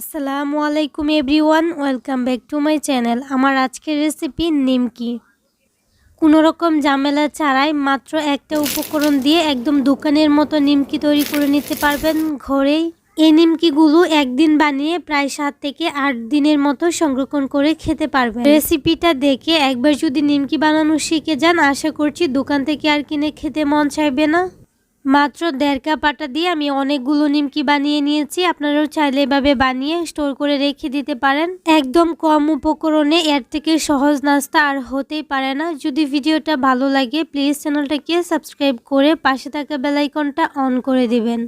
আসসালামু আলাইকুম everyone, welcome back to my channel. আমার আজকের রেসিপি নিমকি কোনো রকম ঝামেলা ছাড়াই মাত্র একটা উপকরণ দিয়ে একদম দোকানের মতো নিমকি তৈরি করে নিতে পারবেন ঘরেই। এই নিমকিগুলো একদিন বানিয়ে প্রায় সাত থেকে আট দিনের মতো সংরক্ষণ করে খেতে পারবেন। রেসিপিটা দেখে একবার যদি নিমকি বানানো শিখে যান, আশা করছি দোকান থেকে আর কিনে খেতে মন চাইবে না। মাত্র দেড় কাপ আটা দিয়ে আমি অনেকগুলো নিমকি বানিয়ে নিয়েছি। আপনারাও চাইলে এভাবে বানিয়ে স্টোর করে রেখে দিতে পারেন। একদম কম উপকরণে এর থেকে সহজ নাস্তা আর হতেই পারে না। যদি ভিডিওটা ভালো লাগে প্লিজ চ্যানেলটাকে সাবস্ক্রাইব করে পাশে থাকা বেলাইকনটা অন করে দিবেন।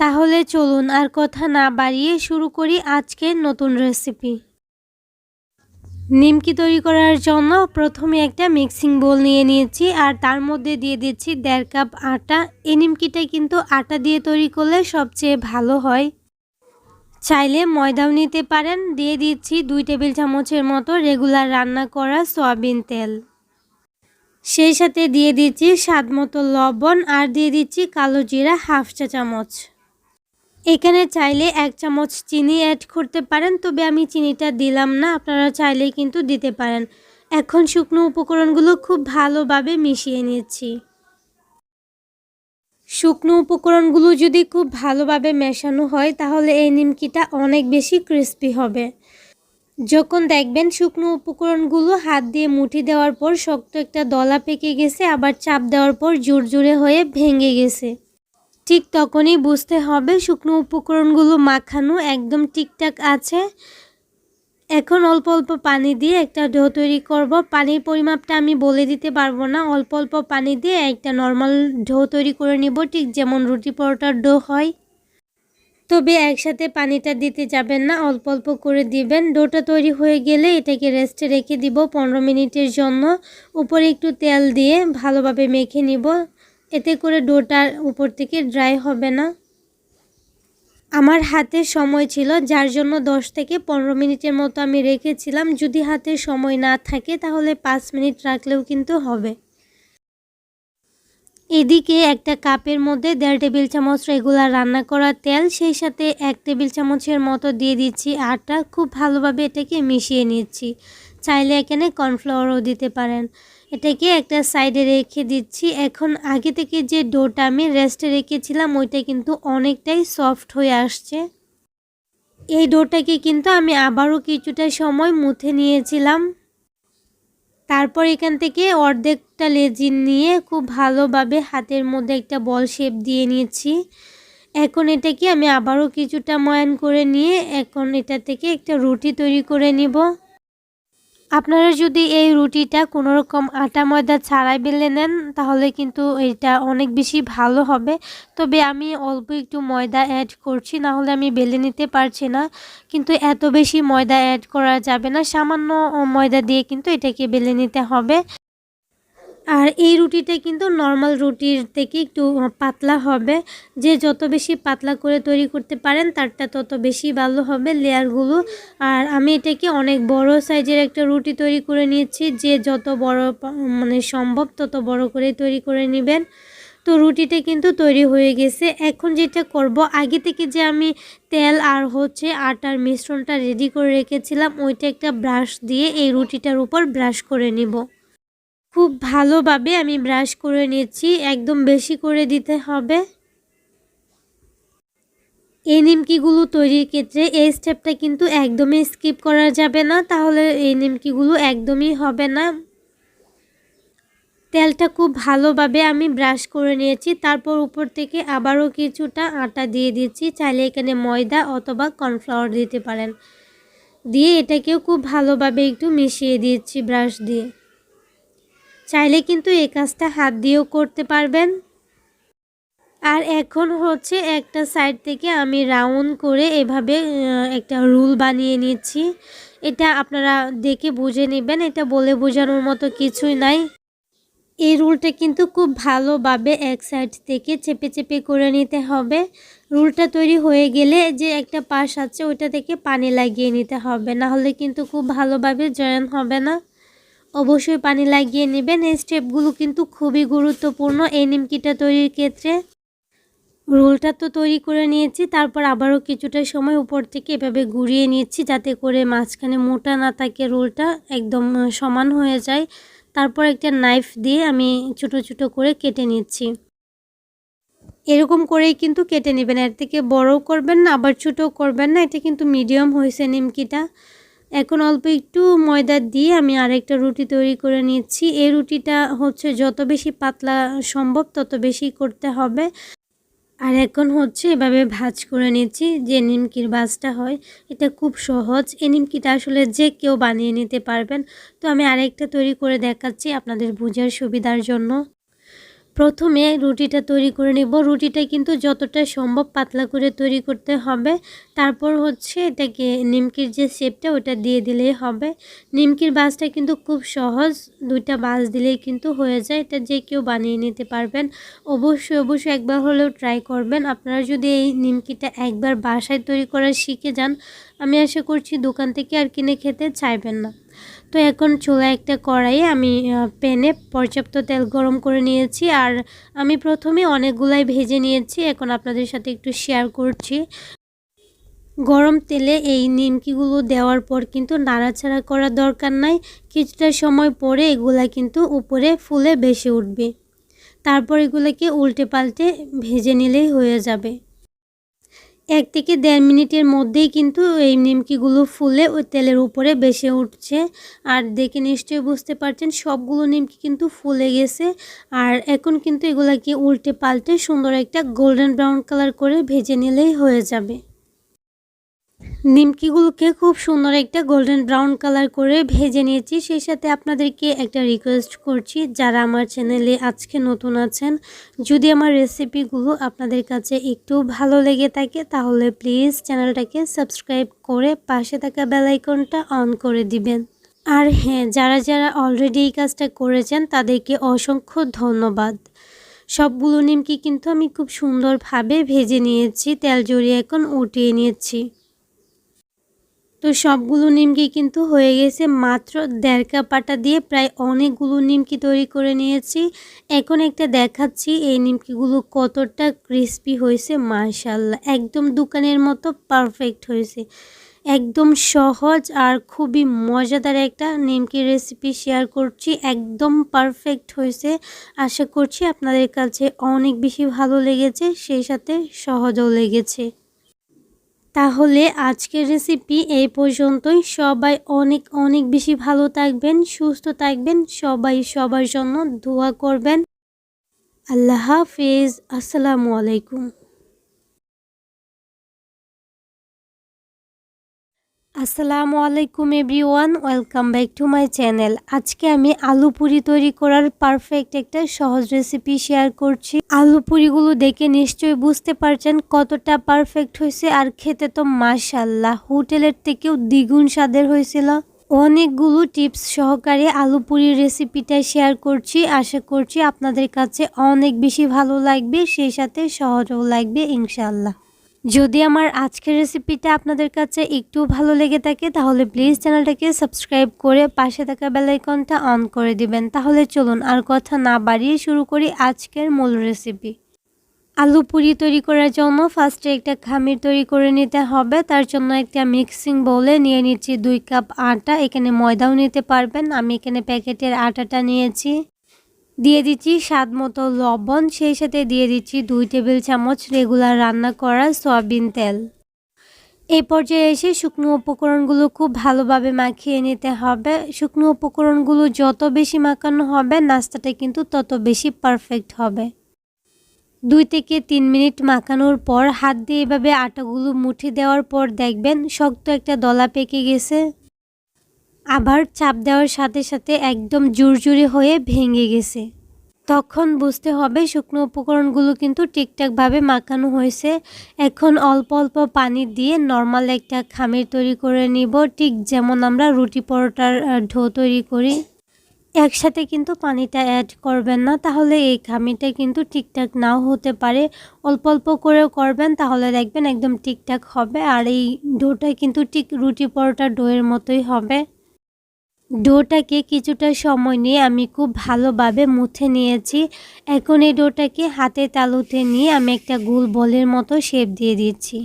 তাহলে চলুন আর কথা না বাড়িয়ে শুরু করি আজকের নতুন রেসিপি নিমকি তৈরি করার জন্য প্রথমে একটা মিক্সিং বোল নিয়ে নিয়েছি আর তার মধ্যে দিয়ে দিচ্ছি দেড় কাপ আটা। এই নিমকিটা কিন্তু আটা দিয়ে তৈরি করলে সবচেয়ে ভালো হয়। চাইলে ময়দাও নিতে পারেন। দিয়ে দিচ্ছি দুই টেবিল চামচের মতো রেগুলার রান্না করা সয়াবিন তেল। সেই সাথে দিয়ে দিচ্ছি স্বাদ মতো লবণ আর দিয়ে দিচ্ছি কালো জিরা হাফ চা চামচ। এখানে চাইলে এক চামচ চিনি অ্যাড করতে পারেন, তবে আমি চিনিটা দিলাম না, আপনারা চাইলে কিন্তু দিতে পারেন। এখন শুকনো উপকরণগুলো খুব ভালোভাবে মিশিয়ে নিচ্ছি। শুকনো উপকরণগুলো যদি খুব ভালোভাবে মেশানো হয়, তাহলে এই নিমকিটা অনেক বেশি ক্রিস্পি হবে। যখন দেখবেন শুকনো উপকরণগুলো হাত দিয়ে মুঠি দেওয়ার পর শক্ত একটা দলা পেকে গেছে, আবার চাপ দেওয়ার পর জোর জোরে হয়ে ভেঙে গেছে। ঠিক তখনই বুঝতে হবে শুকনো উপকরণগুলো মাখানো একদম ঠিকঠাক আছে। এখন অল্প অল্প পানি দিয়ে একটা ডো তৈরি করব। পানির পরিমাপটা আমি বলে দিতে পারব না। অল্প অল্প পানি দিয়ে একটা নর্মাল ডো তৈরি করে নিব, ঠিক যেমন রুটি পরোটার ডো হয়। তবে একসাথে পানিটা দিতে যাবেন না, অল্প অল্প করে দিবেন। ডোটা তৈরি হয়ে গেলে এটাকে রেস্টে রেখে দিব পনেরো মিনিটের জন্য। উপরে একটু তেল দিয়ে ভালোভাবে মেখে নিব। এতে করে ডোটার উপর থেকে ড্রাই হবে না। আমার হাতে সময় ছিল, যার জন্য 10 থেকে পনেরো মিনিটের মতো আমি রেখেছিলাম। যদি হাতে সময় না থাকে, তাহলে পাঁচ মিনিট রাখলেও কিন্তু হবে। এদিকে একটা কাপের মধ্যে দেড় টেবিল চামচ রেগুলার রান্না করা তেল, সেই সাথে এক টেবিল চামচের মতো দিয়ে দিচ্ছি আটা। খুব ভালোভাবে এটাকে মিশিয়ে নিচ্ছি। চাইলে এখানে কর্নফ্লাওয়ারও দিতে পারেন। এটাকে একটা সাইডে রেখে দিচ্ছি। এখন আগে থেকে যে ডোটা আমি রেস্টে রেখেছিলাম, ওইটা কিন্তু অনেকটাই সফট হয়ে আসছে। এই ডোটাকে কিন্তু আমি আবারও কিছুটা সময় মুথে নিয়েছিলাম। তারপর এখান থেকে অর্ধেকটা লেজিন নিয়ে খুব ভালোভাবে হাতের মধ্যে একটা বল শেপ দিয়ে নিয়েছি। এখন এটাকে আমি আবারও কিছুটা ময়ান করে নিয়ে এখন এটা থেকে একটা রুটি তৈরি করে নিব। আপনারা যদি এই রুটিটা কোনো রকম আটা ময়দা ছাড়াই বেলে নেন, তাহলে কিন্তু এটা অনেক বেশি ভালো হবে। তবে আমি অল্প একটু ময়দা অ্যাড করছি না হলে আমি বেলে নিতে পারছি না। কিন্তু এত বেশি ময়দা অ্যাড করা যাবে না, সামান্য ময়দা দিয়ে কিন্তু এটাকে বেলে নিতে হবে। আর এই রুটিটা কিন্তু নর্মাল রুটির থেকে একটু পাতলা হবে। যে যত বেশি পাতলা করে তৈরি করতে পারেন, তারটা তত বেশি ভালো হবে লেয়ারগুলো। আর আমি এটাকে অনেক বড় সাইজের একটা রুটি তৈরি করে নিয়েছি। যে যত বড় মানে সম্ভব তত বড় করে তৈরি করে নেবেন। তো রুটিটা কিন্তু তৈরি হয়ে গেছে। এখন যেটা করব, আগে থেকে যে আমি তেল আর হচ্ছে আটার মিশ্রণটা রেডি করে রেখেছিলাম, ওইটা একটা ব্রাশ দিয়ে এই রুটিটার উপর ব্রাশ করে নিব। খুব ভালোভাবে আমি ব্রাশ করে নিচ্ছি একদম বেশি করে দিতে হবে। এই নিমকিগুলো তৈরির ক্ষেত্রে এই স্টেপটা কিন্তু একদমই স্কিপ করা যাবে না, তাহলে এই নিমকিগুলো একদমই হবে না। তেলটা খুব ভালোভাবে আমি ব্রাশ করে নিয়েছি, তারপর উপর থেকে আবারও কিছুটা আটা দিয়ে দিচ্ছি, চাইলে এখানে ময়দা অথবা কর্নফ্লাওয়ার দিতে পারেন। দিয়ে এটাকেও খুব ভালোভাবে একটু মিশিয়ে দিচ্ছি ব্রাশ দিয়ে। চাইলে কিন্তু এই কাজটা হাত দিয়েও করতে পারবেন। আর এখন হচ্ছে একটা সাইড থেকে আমি রাউন্ড করে এভাবে একটা রুল বানিয়ে নিচ্ছি। এটা আপনারা দেখে বুঝে নেবেন, এটা বলে বোঝানোর মতো কিছুই নাই। এই রুলটা কিন্তু খুব ভালোভাবে এক সাইড থেকে চেপে চেপে করে নিতে হবে। রুলটা তৈরি হয়ে গেলে যে একটা পাশ আছে ওইটা থেকে পানি লাগিয়ে নিতে হবে না হলে কিন্তু খুব ভালোভাবে জয়েন হবে না। অবশ্যই পানি লাগিয়ে নেবেন। এই স্টেপগুলো কিন্তু খুবই গুরুত্বপূর্ণ এই নিমকিটা তৈরির ক্ষেত্রে। রোলটা তো তৈরি করে নিয়েছি, তারপর আবারও কিছুটা সময় উপর থেকে এভাবে ঘুরিয়ে নিচ্ছি যাতে করে মাঝখানে মোটা না থাকে রোলটা, একদম সমান হয়ে যায়। তারপর একটা নাইফ দিয়ে আমি ছোট ছোট করে কেটে নিচ্ছি। এরকম করেই কিন্তু কেটে নেবেন। এর থেকে বড়ও করবেন না, আবার ছোটও করবেন না। এটা কিন্তু মিডিয়াম হয়েছে নিমকিটা। এখন অল্প একটু ময়দা দিয়ে আমি আরেকটা রুটি তৈরি করে নিচ্ছি। এই রুটিটা হচ্ছে যত বেশি পাতলা সম্ভব তত বেশি করতে হবে। আর এখন হচ্ছে এভাবে ভাজ করে নিচ্ছি যে নিমকির ভাজটা হয়। এটা খুব সহজ। এই নিমকিটা আসলে যে কেউ বানিয়ে নিতে পারবেন। তো আমি আরেকটা তৈরি করে দেখাচ্ছি আপনাদের বোঝার সুবিধার জন্য। প্রথমে রুটিটা তৈরি করে নিব। রুটিটা কিন্তু যতটা সম্ভব পাতলা করে তৈরি করতে হবে। তারপর হচ্ছে এটাকে নিমকির যে শেপটা, ওটা দিয়ে দিলেই হবে। নিমকির বাসটা কিন্তু খুব সহজ, দুইটা বাস দিলেই কিন্তু হয়ে যায়। এটা যে কেউ বানিয়ে নিতে পারবেন। অবশ্যই অবশ্যই একবার হলেও ট্রাই করবেন। আপনারা যদি এই নিমকিটা একবার বাসায় তৈরি করা শিখে যান, আমি আশা করছি দোকান থেকে আর কিনে খেতে চাইবেন না। তো এখন চুলা একটা কড়াইয়ে আমি প্যানে পর্যাপ্ত তেল গরম করে নিয়েছি। আর আমি প্রথমে অনেকগুলাই ভেজে নিয়েছি। এখন আপনাদের সাথে একটু শেয়ার করছি। গরম তেলে এই নিমকিগুলো দেওয়ার পর কিন্তু নাড়াচাড়া করার দরকার নাই। কিছুটা সময় পরে এগুলা কিন্তু উপরে ফুলে বেশি উঠবে। তারপর এগুলোকে উল্টে পাল্টে ভেজে নিলেই হয়ে যাবে। এক থেকে দেড় মিনিটের মধ্যেই কিন্তু এই নিমকিগুলো ফুলে ওই তেলের উপরে বেসে উঠছে। আর দেখে নিশ্চয়ই বুঝতে পারছেন, সবগুলো নিমকি কিন্তু ফুলে গেছে। আর এখন কিন্তু এগুলাকে উল্টে পাল্টে সুন্দর একটা গোল্ডেন ব্রাউন কালার করে ভেজে নিলেই হয়ে যাবে। নিমকিগুলোকে খুব সুন্দর একটা গোল্ডেন ব্রাউন কালার করে ভেজে নিয়েছি। সেই সাথে আপনাদেরকে একটা রিকোয়েস্ট করছি, যারা আমার চ্যানেলে আজকে নতুন আছেন, যদি আমার রেসিপিগুলো আপনাদের কাছে একটু ভালো লেগে থাকে, তাহলে প্লিজ চ্যানেলটাকে সাবস্ক্রাইব করে পাশে থাকা বেলাইকনটা অন করে দিবেন। আর হ্যাঁ যারা যারা অলরেডি এই কাজটা করেছেন, তাদেরকে অসংখ্য ধন্যবাদ। সবগুলো নিমকি কিন্তু আমি খুব সুন্দরভাবে ভেজে নিয়েছি, তেল জড়িয়ে এখন উঠিয়ে নিয়েছি। তো সবগুলো নিমকি কিন্তু হয়ে গেছে। মাত্র দেড় কাপ আটা দিয়ে প্রায় অনেকগুলো নিমকি তৈরি করে নিয়েছি। এখন একটা দেখাচ্ছি এই নিমকিগুলো কতটা ক্রিস্পি হয়েছে মাশাল্লাহ একদম দোকানের মতো পারফেক্ট হয়েছে। একদম সহজ আর খুবই মজাদার একটা নিমকি রেসিপি শেয়ার করছি। একদম পারফেক্ট হয়েছে। আশা করছি আপনাদের কাছে অনেক বেশি ভালো লেগেছে, সেই সাথে সহজও লেগেছে। তাহলে আজকের রেসিপি এই পর্যন্তই। সবাই অনেক অনেক বেশি ভালো থাকবেন, সুস্থ থাকবেন। সবাই সবার জন্য দোয়া করবেন। আল্লাহ হাফিজ। আসসালামু আলাইকুম। আসসালামু আলাইকুম everyone, welcome back to my channel. আজকে আমি আলু পুরি তৈরি করার পারফেক্ট একটা সহজ রেসিপি শেয়ার করছি। আলু পুরিগুলো দেখে নিশ্চয়ই বুঝতে পারছেন কতটা পারফেক্ট হয়েছে আর খেতে তো মাশাল্লাহ হোটেলের থেকেও দ্বিগুণ স্বাদের হয়েছিল। অনেকগুলো টিপস সহকারে আলু পুরির রেসিপিটা শেয়ার করছি। আশা করছি আপনাদের কাছে অনেক বেশি ভালো লাগবে, সেই সাথে সহজও লাগবে ইনশাল্লাহ যদি আমার আজকের রেসিপিটা আপনাদের কাছে একটু ভালো লেগে থাকে, তাহলে প্লিজ চ্যানেলটাকে সাবস্ক্রাইব করে পাশে থাকা বেলাইকনটা অন করে দিবেন। তাহলে চলুন আর কথা না বাড়িয়ে শুরু করি আজকের মূল রেসিপি আলু পুরি তৈরি করার জন্য ফার্স্টে একটা খামির তৈরি করে নিতে হবে। তার জন্য একটা মিক্সিং বলে নিয়ে নিচ্ছি দুই কাপ আটা। এখানে ময়দাও নিতে পারবেন। আমি এখানে প্যাকেটের আটাটা নিয়েছি। দিয়ে দিচ্ছি স্বাদ মতো লবণ, সেই সাথে দিয়ে দিচ্ছি দুই টেবিল চামচ রেগুলার রান্না করা সয়াবিন তেল। এই পর্যায়ে এসে শুকনো উপকরণগুলো খুব ভালোভাবে মাখিয়ে নিতে হবে। শুকনো উপকরণগুলো যত বেশি মাখানো হবে, নাস্তাটা কিন্তু তত বেশি পারফেক্ট হবে। দুই থেকে তিন মিনিট মাখানোর পর হাত দিয়ে এভাবে আটাগুলো মুঠি দেওয়ার পর দেখবেন শক্ত একটা দলা পেকে গেছে। আবার চাপ দেওয়ার সাথে সাথে একদম জুরজুরি হয়ে ভেঙে গেছে। তখন বুঝতে হবে শুকনো উপকরণগুলো কিন্তু ঠিকঠাকভাবে মাখানো হয়েছে। এখন অল্প অল্প পানি দিয়ে নর্মাল একটা খামির তৈরি করে নিব, ঠিক যেমন আমরা রুটি পরোটার ঢো তৈরি করি। একসাথে কিন্তু পানিটা অ্যাড করবেন না, তাহলে এই খামিটা কিন্তু ঠিকঠাক নাও হতে পারে। অল্প অল্প করেও করবেন, তাহলে দেখবেন একদম ঠিকঠাক হবে, আর এই ডোটা কিন্তু ঠিক রুটি পরোটার ডোয়ের মতোই হবে। ডোটাকে কিছুটা সময় নিয়ে আমি খুব ভালোভাবে মুথে নিয়েছি। এখন এই ডোটাকে হাতে তালুতে নিয়ে আমি একটা গোল বলের মতো শেপ দিয়ে দিচ্ছি।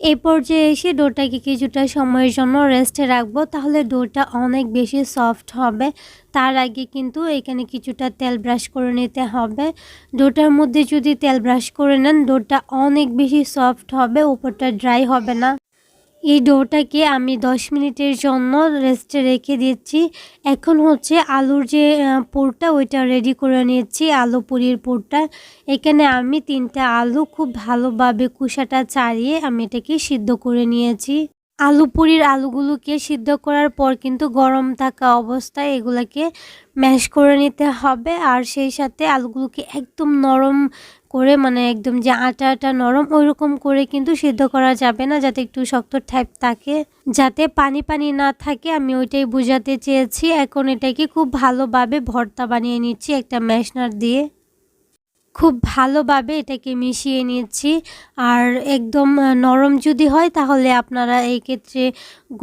এই পর্যায়ে এসে ডোটাকে কিছুটা সময়ের জন্য রেস্টে রাখব, তাহলে ডোটা অনেক বেশি সফট হবে। তার আগে কিন্তু এখানে কিছুটা তেল ব্রাশ করে নিতে হবে। ডোটার মধ্যে যদি তেল ব্রাশ করে নেন, ডোটা অনেক বেশি সফট হবে, উপরটা ড্রাই হবে না। এই ডোটাকে আমি 10 মিনিটের জন্য রেস্টে রেখে দিচ্ছি। এখন হচ্ছে আলুর যে পোরটা ওইটা রেডি করে নিয়েছি, আলু পুরির পোরটা। এখানে আমি তিনটা আলু খুব ভালোভাবে কুসাটা চাড়িয়ে আমি এটাকে সিদ্ধ করে নিয়েছি। আলু পুরির আলুগুলোকে সিদ্ধ করার পর কিন্তু গরম থাকা অবস্থায় এগুলাকে ম্যাশ করে নিতে হবে। আর সেই সাথে আলুগুলোকে একদম নরম করে মানে একদম যে আটা আটা নরম ওই রকম করে কিন্তু সিদ্ধ করা যাবে না, যাতে একটু শক্ত টাইপ থাকে। যাতে পানি পানি না থাকে, আমি ওইটাই বোঝাতে চেয়েছি। এখন এটাকে খুব ভালোভাবে ভর্তা বানিয়ে নিচ্ছি একটা ম্যাশনার দিয়ে। খুব ভালোভাবে এটাকে মিশিয়ে নিচ্ছি আর একদম নরম যদি হয় তাহলে আপনারা এই ক্ষেত্রে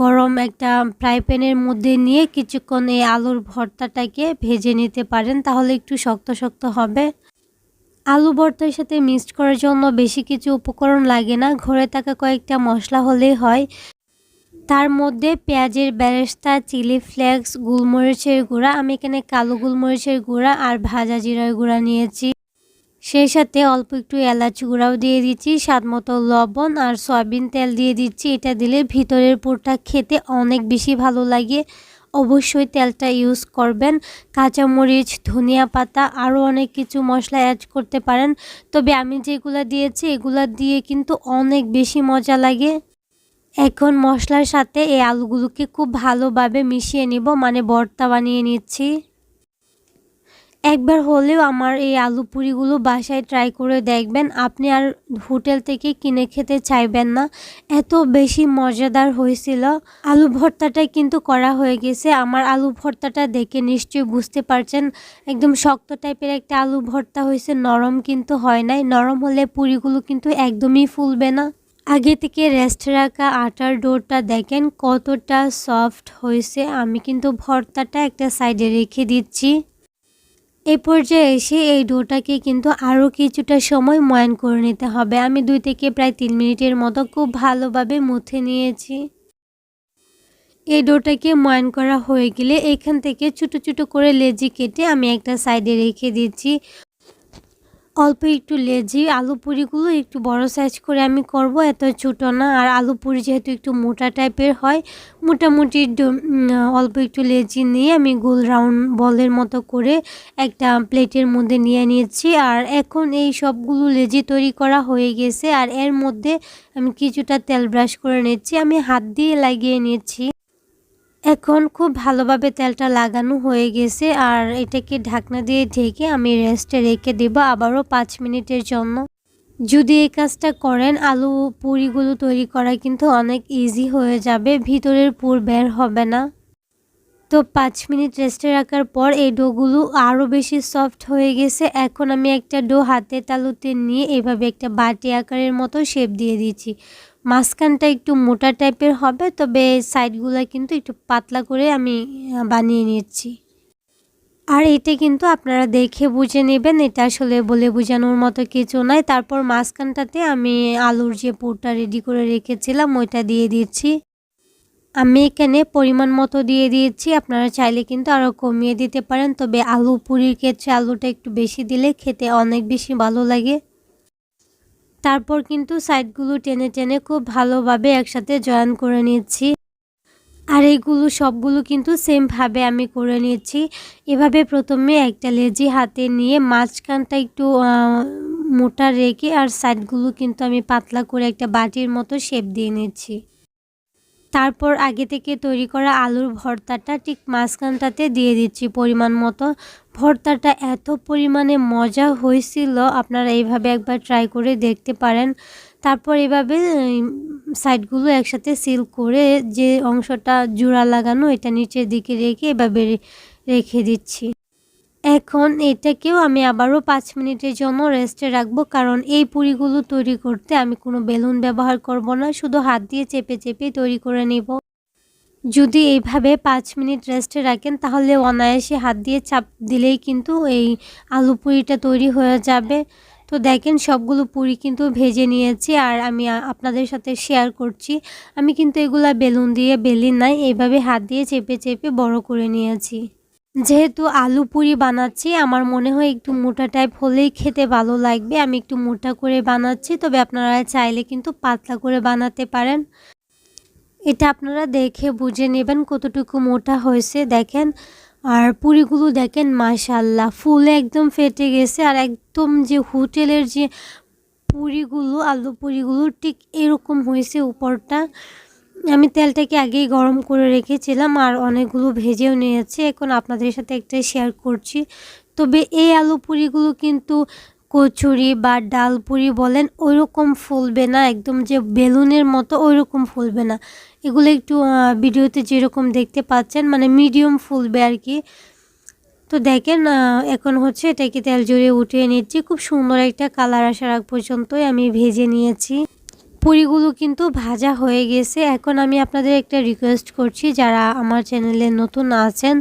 গরম একটা ফ্রাই প্যানের মধ্যে নিয়ে কিছুক্ষণ এই আলুর ভর্তাটাকে ভেজে নিতে পারেন, তাহলে একটু শক্ত শক্ত হবে। আলু ভর্তার সাথে মিক্সড করার জন্য বেশি কিছু উপকরণ লাগে না, ঘরে থাকা কয়েকটা মশলা হলেই হয়। তার মধ্যে পেঁয়াজের বেরেস্তা, চিলি ফ্লেক্স, গোলমরিচের গুঁড়া, আমি এখানে কালো গোলমরিচের গুঁড়া আর ভাজা জিরার গুঁড়া নিয়েছি। সেই সাথে অল্প একটু এলাচ গুঁড়াও দিয়ে দিচ্ছি, স্বাদ মতো লবণ আর সয়াবিন তেল দিয়ে দিচ্ছি। এটা দিলে ভিতরের পুরটা খেতে অনেক বেশি ভালো লাগে। অবশ্যই তেলটা ইউজ করবেন। কাঁচামরিচ, ধনিয়া পাতা, আরও অনেক কিছু মশলা অ্যাড করতে পারেন। তবে আমি যেগুলো দিয়েছি, এগুলো দিয়ে কিন্তু অনেক বেশি মজা লাগে। এখন মশলার সাথে এই আলুগুলোকে খুব ভালোভাবে মিশিয়ে নিব মানে ভর্তা বানিয়ে নিচ্ছি। একবার হলেও আমার এই আলু পুরিগুলো বাসায় ট্রাই করে দেখবেন। আপনি আর হোটেল থেকে কিনে খেতে চাইবেন না। এত বেশি মজাদার হয়েছিল। আলু ভর্তাটা কিন্তু করা হয়ে গেছে। আমার আলু ভর্তাটা দেখে নিশ্চয়ই বুঝতে পারছেন। একদম শক্ত টাইপের একটা আলু ভর্তা হয়েছে, নরম কিন্তু হয় নাই। নরম হলে পুরিগুলো কিন্তু একদমই ফুলবে না। আগে থেকে রেস্ট রাখা আটার ডোরটা দেখেন কতটা সফট হয়েছে। আমি কিন্তু ভর্তাটা একটা সাইডে রেখে দিচ্ছি। এই পর্যায়ে এসে এই ডোটাকে কিন্তু আরও কিছুটা সময় ময়ান করে নিতে হবে। আমি দুই থেকে প্রায় তিন মিনিটের মতো খুব ভালোভাবে মুথে নিয়েছি। এই ডোটাকে ময়ান করা হয়ে গেলে এখান থেকে ছোটো ছোটো করে লেজি কেটে আমি একটা সাইডে রেখে দিচ্ছি। অল্প একটু লেজি আলু পুরিগুলো একটু বড় সাইজ করে আমি করব, এত ছোটো না। আর আলু পুরি যেহেতু একটু মোটা টাইপের হয়, মোটামুটি অল্প একটু লেজি নিয়ে আমি গোল রাউন্ড বলের মতো করে একটা প্লেটের মধ্যে নিয়ে নিয়েছি। আর এখন এই সবগুলো লেজি তৈরি করা হয়ে গেছে। আর এর মধ্যে আমি কিছুটা তেল ব্রাশ করে নিচ্ছি। আমি হাত দিয়ে লাগিয়ে নিচ্ছি। এখন খুব ভালোভাবে তেলটা লাগানো হয়ে গেছে, আর এটাকে ঢাকনা দিয়ে ঢেকে আমি রেস্টে রেখে দেব আবারও পাঁচ মিনিটের জন্য। যদি এই কাজটা করেন, আলু পুরিগুলো তৈরি করা কিন্তু অনেক ইজি হয়ে যাবে, ভিতরের পুর বের হবে না। তো পাঁচ মিনিট রেস্টে রাখার পর এই ডোগুলো আরও বেশি সফট হয়ে গেছে। এখন আমি একটা ডো হাতে তালুতে নিয়ে এভাবে একটা বাটি আকারের মতো শেপ দিয়ে দিচ্ছি। মাঝখানটা একটু মোটা টাইপের হবে, তবে সাইডগুলো কিন্তু একটু পাতলা করে আমি বানিয়ে নিচ্ছি। আর এটা কিন্তু আপনারা দেখে বুঝে নেবেন, এটা আসলে বলে বোঝানোর মতো কিছু নয়। তারপর মাঝখানটাতে আমি আলুর যে পুরটা রেডি করে রেখেছিলাম, ওইটা দিয়ে দিচ্ছি। আমি এখানে পরিমাণ মতো দিয়ে দিয়েছি, আপনারা চাইলে কিন্তু আরও কমিয়ে দিতে পারেন, তবে আলু পুরির ক্ষেত্রে আলুটা একটু বেশি দিলে খেতে অনেক বেশি ভালো লাগে। তারপর কিন্তু সাইডগুলো টেনে টেনে খুব ভালোভাবে একসাথে জয়েন করে নিচ্ছি। আর এইগুলো সবগুলো কিন্তু সেমভাবে আমি করে নিচ্ছি। এভাবে প্রথমে একটা লেজি হাতে নিয়ে মাঝখানটা একটু মোটা রেখে আর সাইডগুলো কিন্তু আমি পাতলা করে একটা বাটির মতো শেপ দিয়ে নিচ্ছি। তারপর আগে থেকে তৈরি করা আলুর ভর্তাটা ঠিক মাঝখানটাতে দিয়ে দিচ্ছি পরিমাণ মতো। ভর্তাটা এত পরিমাণে মজা হয়েছিল, আপনারা এইভাবে একবার ট্রাই করে দেখতে পারেন। তারপর এভাবে সাইডগুলো একসাথে সিল করে যে অংশটা জোড়া লাগানো, এটা নিচের দিকে রেখে এভাবে রেখে দিচ্ছি। এখন এটাকেও আমি আবারও পাঁচ মিনিটের জন্য রেস্টে রাখব, কারণ এই পুরিগুলো তৈরি করতে আমি কোনো বেলুন ব্যবহার করব না, শুধু হাত দিয়ে চেপে চেপে তৈরি করে নেব। যদি এইভাবে পাঁচ মিনিট রেস্টে রাখেন, তাহলে অনায়াসে হাত দিয়ে চাপ দিলেই কিন্তু এই আলু পুরিটা তৈরি হয়ে যাবে। তো দেখেন, সবগুলো পুরি কিন্তু ভেজে নিয়েছি আর আমি আপনাদের সাথে শেয়ার করছি। আমি কিন্তু এগুলা বেলুন দিয়ে বেলি নাই, এইভাবে হাত দিয়ে চেপে চেপে বড় করে নিয়েছি। যেহেতু আলু পুরি বানাচ্ছি, আমার মনে হয় একটু মোটা টাইপ হলেই খেতে ভালো লাগবে। আমি একটু মোটা করে বানাচ্ছি, তবে আপনারা চাইলে কিন্তু পাতলা করে বানাতে পারেন। এটা আপনারা দেখে বুঝে নেবেন কতটুকু মোটা হয়েছে, দেখেন। আর পুরিগুলো দেখেন মাশাল্লাহ ফুলে একদম ফেটে গেছে। আর একদম যে হোটেলের যে পুরিগুলো, আলু পুরিগুলো, ঠিক এরকম হয়েছে উপরটা। আমি তেলটাকে আগেই গরম করে রেখেছিলাম আর অনেকগুলো ভেজেও নিয়েছি। এখন আপনাদের সাথে একটা শেয়ার করছি। তবে এই আলু পুরিগুলো কিন্তু কচুরি বা ডাল পুরি বলেন, ওইরকম ফুলবে না, একদম যে বেলুনের মতো ওইরকম ফুলবে না। এগুলো একটু ভিডিওতে যেরকম দেখতে পাচ্ছেন মানে মিডিয়াম ফুলবে আর কি। তো দেখেন এখন হচ্ছে এটাকে তেল জড়িয়ে উঠিয়ে নিচ্ছি। খুব সুন্দর একটা কালার আসার আগ পর্যন্তই আমি ভেজে নিয়েছি। পুরিগুলো কিন্তু ভাজা হয়ে গেছে। এখন আমি আপনাদের একটা রিকোয়েস্ট করছি, যারা আমার চ্যানেলে নতুন আছেন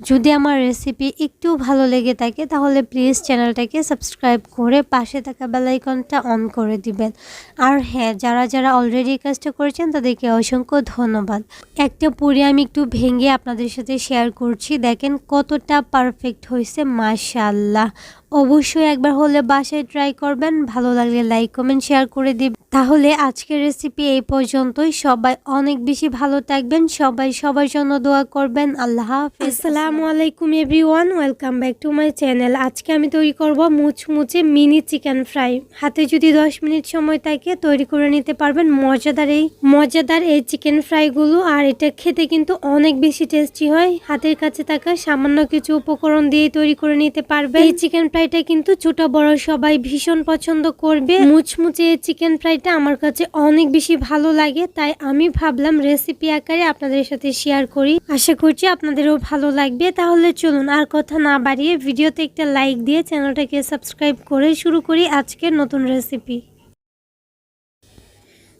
যদি আমার রেসিপি একটু ভালো লেগে থাকে, তাহলে প্লিজ চ্যানেলটাকে সাবস্ক্রাইব করে পাশে থাকা বেলাইকনটা অন করে দিবেন। আর হ্যাঁ যারা যারা অলরেডি কাজটা করেছেন, তাদেরকে অসংখ্য ধন্যবাদ। একটা পুরি আমি একটু ভেঙে আপনাদের সাথে শেয়ার করছি। দেখেন কতটা পারফেক্ট হয়েছে মাশাল্লাহ অবশ্যই একবার হলে বাসায় ট্রাই করবেন। ভালো লাগলে লাইক কমেন্ট শেয়ার করে দিবেন। তাহলে আজকের রেসিপি এই পর্যন্তই। সবাই অনেক বেশি ভালো থাকবেন। সবাই সবার জন্য দোয়া করবেন। আল্লাহ হাফেজ। আসসালামু আলাইকুম everyone, welcome back to my channel. আজকে আমি তৈরি করব মুচমুচে মিনি চিকেন ফ্রাই। হাতে যদি 10 মিনিট সময় থাকে, তৈরি করে নিতে পারবেন মজাদার এই মজাদার এই চিকেন ফ্রাইগুলো। আর এটা খেতে কিন্তু অনেক বেশি টেস্টি হয়। হাতের কাছে থাকা সামান্য কিছু উপকরণ দিয়ে তৈরি করে নিতে পারবে এই চিকেন ফ্রাইটা কিন্তু ছোট, বড় সবাই ভীষণ পছন্দ করবে। মুচমুচে এই চিকেন ফ্রাইটা আমার কাছে অনেক বেশি ভালো লাগে, তাই আমি ভাবলাম রেসিপি আকারে আপনাদের সাথে শেয়ার করি। আশা করছি আপনাদেরও ভালো লাগবে। তাহলে চলুন আর কথা না বাড়িয়ে ভিডিওতে একটা লাইক দিয়ে চ্যানেলটাকে সাবস্ক্রাইব করে শুরু করি আজকের নতুন রেসিপি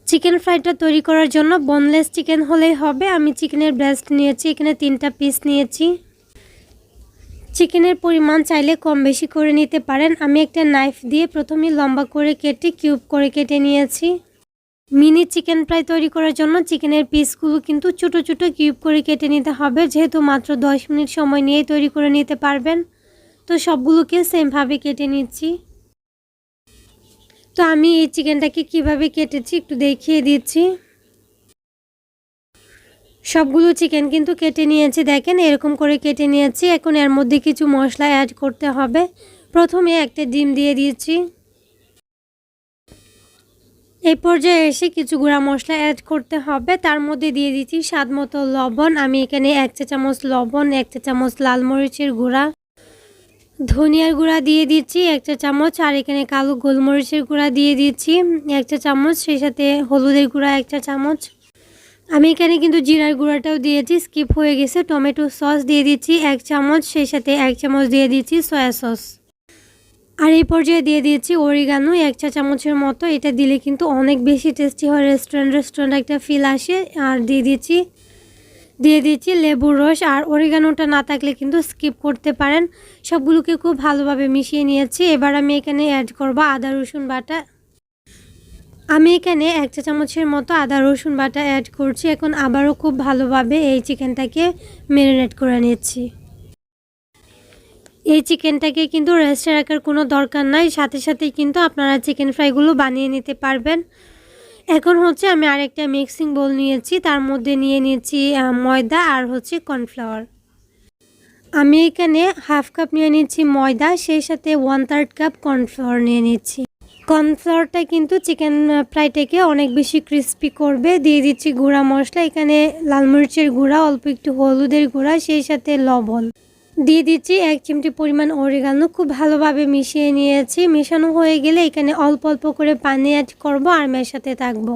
চিকেন ফ্রাইটা তৈরি করার জন্য বনলেস চিকেন হলেই হবে। আমি চিকেনের ব্রেস্ট নিয়েছি, এখানে তিনটা পিস নিয়েছি। চিকেনের পরিমাণ চাইলে কম বেশি করে নিতে পারেন। আমি একটা নাইফ দিয়ে প্রথমে লম্বা করে কেটে কিউব করে কেটে নিয়েছি। মিনি চিকেন ফ্রাই তৈরি করার জন্য চিকেনের পিসগুলো কিন্তু ছোটো ছোটো কিউব করে কেটে নিতে হবে, যেহেতু মাত্র 10 মিনিট সময় নিয়ে তৈরি করে নিতে পারবেন। তো সবগুলোকে সেমভাবে কেটে নিচ্ছি। তো আমি এই চিকেনটাকে কীভাবে কেটেছি একটু দেখিয়ে দিচ্ছি। সবগুলো চিকেন কিন্তু কেটে নিয়েছি, দেখেন এরকম করে কেটে নিয়েছি। এখন এর মধ্যে কিছু মশলা অ্যাড করতে হবে। প্রথমে একটা ডিম দিয়ে দিয়েছি এই পর্যায়ে এসে কিছু গুঁড়া মশলা অ্যাড করতে হবে। তার মধ্যে দিয়ে দিচ্ছি স্বাদ মতো লবণ। আমি এখানে এক চা চামচ লবণ, এক চা চামচ লাল মরিচের গুঁড়া। ধনিয়ার গুঁড়া দিয়ে দিচ্ছি এক চা চামচ আর এখানে কালো গোলমরিচের গুঁড়া দিয়ে দিচ্ছি এক চা চামচ। সেই সাথে হলুদের গুঁড়া এক চা চামচ। আমি এখানে কিন্তু জিরার গুঁড়াটাও দিয়েছি, স্কিপ হয়ে গেছে। টমেটো সস দিয়ে দিচ্ছি এক চামচ। সেই সাথে এক চামচ দিয়ে দিচ্ছি সয়া সস। আর এই পর্যায়ে দিয়ে দিয়েছি অরিগানো এক চা চামচের মতো। এটা দিলে কিন্তু অনেক বেশি টেস্টি হয় রেস্টুরেন্ট রেস্টুরেন্ট একটা ফিল আসে। আর দিয়ে দিচ্ছি দিয়ে দিচ্ছি লেবুর রস। আর অরিগানোটা না থাকলে কিন্তু স্কিপ করতে পারেন। সবগুলোকে খুব ভালোভাবে মিশিয়ে নিয়েছি। এবার আমি এখানে অ্যাড করব আদা, রসুন বাটা। আমি এখানে এক চা চামচের মতো আদা, রসুন বাটা অ্যাড করছি। এখন আবারও খুব ভালোভাবে এই চিকেনটাকে ম্যারিনেট করে নিচ্ছি। এই চিকেনটাকে কিন্তু রেস্টে রাখার কোনো দরকার নাই। সাথে সাথেই কিন্তু আপনারা চিকেন ফ্রাইগুলো বানিয়ে নিতে পারবেন। এখন হচ্ছে আমি আরেকটা মিক্সিং বোল নিয়েছি। তার মধ্যে নিয়ে নিয়েছি ময়দা আর হচ্ছে কর্নফ্লাওয়ার। আমি এখানে হাফ কাপ নিয়ে নিচ্ছি ময়দা, সেই সাথে ওয়ান থার্ড কাপ কর্নফ্লাওয়ার নিয়ে নিচ্ছি কর্নফ্লাওয়ারটা কিন্তু চিকেন ফ্রাইটাকে অনেক বেশি ক্রিস্পি করবে। দিয়ে দিচ্ছি গুঁড়া মশলা, এখানে লাল মরিচের গুঁড়া, অল্প একটু হলুদের গুঁড়া, সেই সাথে লবণ। দিয়ে দিচ্ছি এক চিমটি পরিমাণ অরিগানো খুব ভালোভাবে মিশিয়ে নিয়েছি। মেশানো হয়ে গেলে এখানে অল্প অল্প করে পানি অ্যাড করব আর মেশাতে থাকব।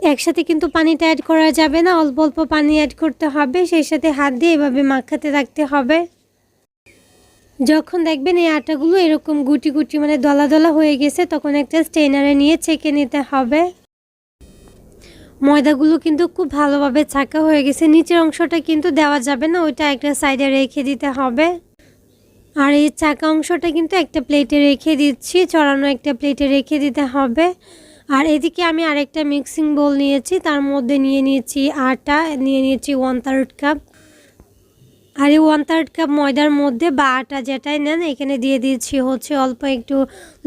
একসাথে কিন্তু পানিটা অ্যাড করা যাবে না। অল্প অল্প পানি অ্যাড করতে হবে। সেই সাথে হাত দিয়ে এভাবে মাখাতে রাখতে হবে। যখন দেখবেন এই আটাগুলো এরকম গুটি গুটি মানে দলা দলা হয়ে গেছে, তখন একটা স্টেনারে নিয়ে ছেঁকে নিতে হবে। ময়দাগুলো কিন্তু খুব ভালোভাবে ছাকা হয়ে গেছে। নিচের অংশটা কিন্তু দেওয়া যাবে না, ওইটা একটা সাইডে রেখে দিতে হবে। আর এই চাকা অংশটা কিন্তু একটা প্লেটে রেখে দিচ্ছি, চড়ানো একটা প্লেটে রেখে দিতে হবে। আর এদিকে আমি আরেকটা মিক্সিং বোল নিয়েছি, তার মধ্যে নিয়ে নিয়েছি আটা, নিয়ে নিয়েছি ওয়ান থার্ড কাপ আর এই ওয়ান থার্ড কাপ ময়দার মধ্যে বা আটা যেটাই নেন, এখানে দিয়ে দিচ্ছি হচ্ছে অল্প একটু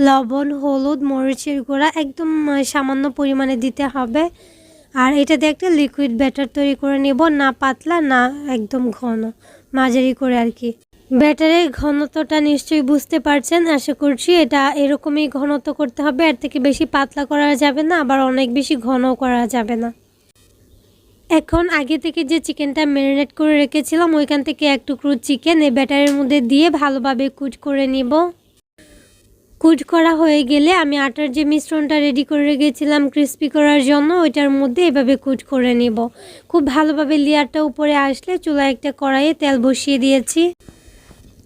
লবণ, হলুদ, মরিচের গুঁড়া, একদম সামান্য পরিমাণে দিতে হবে। আর এটা দিয়ে একটা লিকুইড ব্যাটার তৈরি করে নেব, না পাতলা, না একদম ঘন, মাঝারি করে আর কি। ব্যাটারের ঘনত্বটা নিশ্চয়ই বুঝতে পারছেন, আশা করছি এটা এরকমই ঘনত্ব করতে হবে, এর থেকে বেশি পাতলা করা যাবে না, আবার অনেক বেশি ঘনও করা যাবে না। এখন আগে থেকে যে চিকেনটা ম্যারিনেট করে রেখেছিলাম, ওইখান থেকে এক টুকরো চিকেন এই ব্যাটারের মধ্যে দিয়ে ভালোভাবে কুট করে নিব। কুট করা হয়ে গেলে আমি আটার যে মিশ্রণটা রেডি করে রেখেছিলাম ক্রিস্পি করার জন্য, ওইটার মধ্যে এভাবে কুট করে নিব। খুব ভালোভাবে লেয়ারটা উপরে আসলে চুলা একটা কড়াইয়ে তেল বসিয়ে দিয়েছি।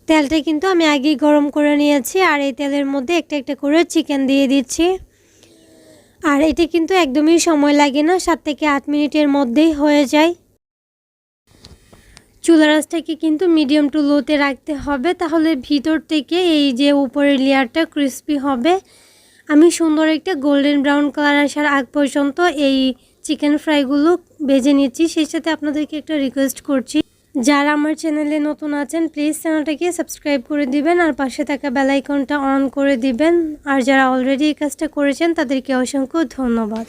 তেলটা কিন্তু আমি আগেই গরম করে নিয়েছি আর এই তেলের মধ্যে একটা একটা করে চিকেন দিয়ে দিচ্ছি। আর এটা কিন্তু একদমই সময় লাগে না, সাত থেকে আট মিনিটের মধ্যেই হয়ে যায়। চুলা রাসটাকে কিন্তু মিডিয়াম টু লোতে রাখতে হবে, তাহলে ভিতর থেকে এই যে উপরের লেয়ারটা ক্রিস্পি হবে। আমি সুন্দর একটা গোল্ডেন ব্রাউন কালার আসার আগ পর্যন্ত এই চিকেন ফ্রাইগুলো ভেজে নিচ্ছি। সেই সাথে আপনাদেরকে একটা রিকোয়েস্ট করছি, যারা আমার চ্যানেলে নতুন আছেন প্লিজ চ্যানেলটাকে সাবস্ক্রাইব করে দিবেন আর পাশে থাকা বেল আইকনটা অন করে দিবেন। আর যারা অলরেডি এই কাজটা করেছেন, তাদেরকে অসংখ্য ধন্যবাদ।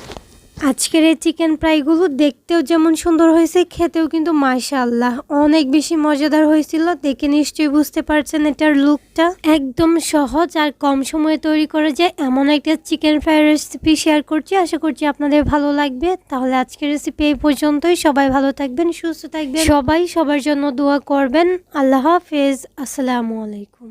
আজকের এই চিকেন ফ্রাইগুলো দেখতেও যেমন সুন্দর হয়েছে, খেতেও কিন্তু মাশাআল্লাহ। অনেক বেশি মজাদার হয়েছিল, দেখে নিশ্চয়ই বুঝতে পারছেন এটার লুকটা। একদম সহজ আর কম সময়ে তৈরি করা যায় এমন একটা চিকেন ফ্রাই রেসিপি শেয়ার করছি। আশা করছি আপনাদের ভালো লাগবে। তাহলে আজকের রেসিপি এই পর্যন্তই। সবাই ভালো থাকবেন, সুস্থ থাকবেন। সবাই সবার জন্য দোয়া করবেন। আল্লাহ হাফেজ। আসসালামু আলাইকুম।